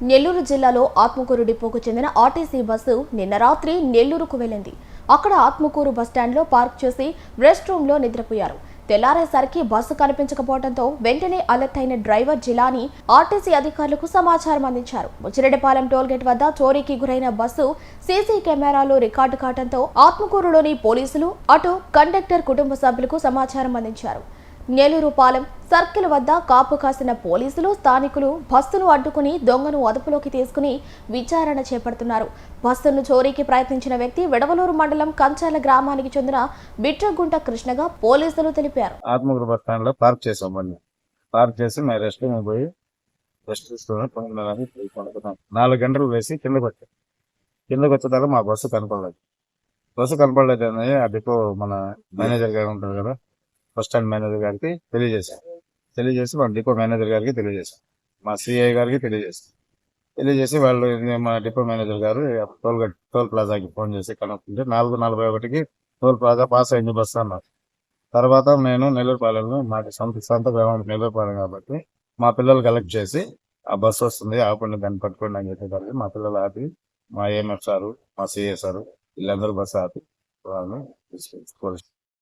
నెల్లూరు జిల్లాలో ఆత్మకూరు డిపోకు చెందిన RTC bus నిన్న రాత్రి నెల్లూరుకు వెళ్ళింది. అక్కడ ఆత్మకూరు బస్టాండ్లో పార్క్ చేసి రెస్ట్ రూమ్లో నిద్రపోయారు. తెల్లారేసరికి బస్సు కనిపించకపోవడంతో వెంటనే అలర్ట్ అయిన డ్రైవర్ జిలాని ఆర్టీసీ అధికారులకు సమాచారం అందించారు. ముచ్చిరెడ్డిపాలెం టోల్గేట్ వద్ద చోరీకి గురైన బస్సు సీసీ కెమెరాలో రికార్డు కావడంతో ఆత్మకూరులోని పోలీసులు అటు కండక్టర్ కుటుంబ సభ్యులకు సమాచారం అందించారు. నెల్లూరుపాలెం సర్కిల్ వద్ద కాపు కాసిన పోలీసులు స్థానికులు బస్సును అడ్డుకుని దొంగను అదుపులోకి తీసుకుని విచారణ చేపడుతున్నారు. బస్సును చోరీకి ప్రయత్నించిన వ్యక్తి విడవలూరు మండలం కంచాల గ్రామానికి చెందిన బిట్రగుంట కృష్ణగా పోలీసులు తెలిపారు. ఆత్మగురు బస్ స్టాండ్లో పార్క్ చేసాం బండి పార్క్ చేసి మేము రెస్ట్ రూమ్ పోయి రెస్ట్ తీసుకుని నాలుగు గంటలు వేసి కింద వచ్చాం. కిందకి వచ్చేదాకా మా బస్సు కనపడలేదు. బస్సు కనపడలేదు అని ఆ డిపో మన మేనేజర్ గారు ఉంటారు కదా బస్ స్టాండ్ మేనేజర్ గారికి తెలియజేశాం తెలియజేసి మా డిపో మేనేజర్ గారికి తెలియజేశాం మా సిఐ గారికి తెలియజేశాం తెలియజేసి వాళ్ళు మా డిపో మేనేజర్ గారు టోల్ గట్ టోల్ ప్లాజాకి ఫోన్ చేసి కనుక్కుంటే నాలుగు నలభై ఒకటికి టోల్ ప్లాజా పాస్ అయింది బస్సు అన్నారు. తర్వాత నేను నెల్లూరుపాలెంలో మాకు సొంత సొంత గ్రామం నెల్లూరుపాలెం కాబట్టి మా పిల్లలు కలెక్ట్ చేసి ఆ బస్సు వస్తుంది ఆపండి దాన్ని పట్టుకోండి అని చెప్పేసరికి మా పిల్లలు ఆపి మా ఏఎంఎఫ్ సారు మా సిఏ సారు వీళ్ళందరూ బస్సు ఆపి వాళ్ళని తీసుకెళ్ళి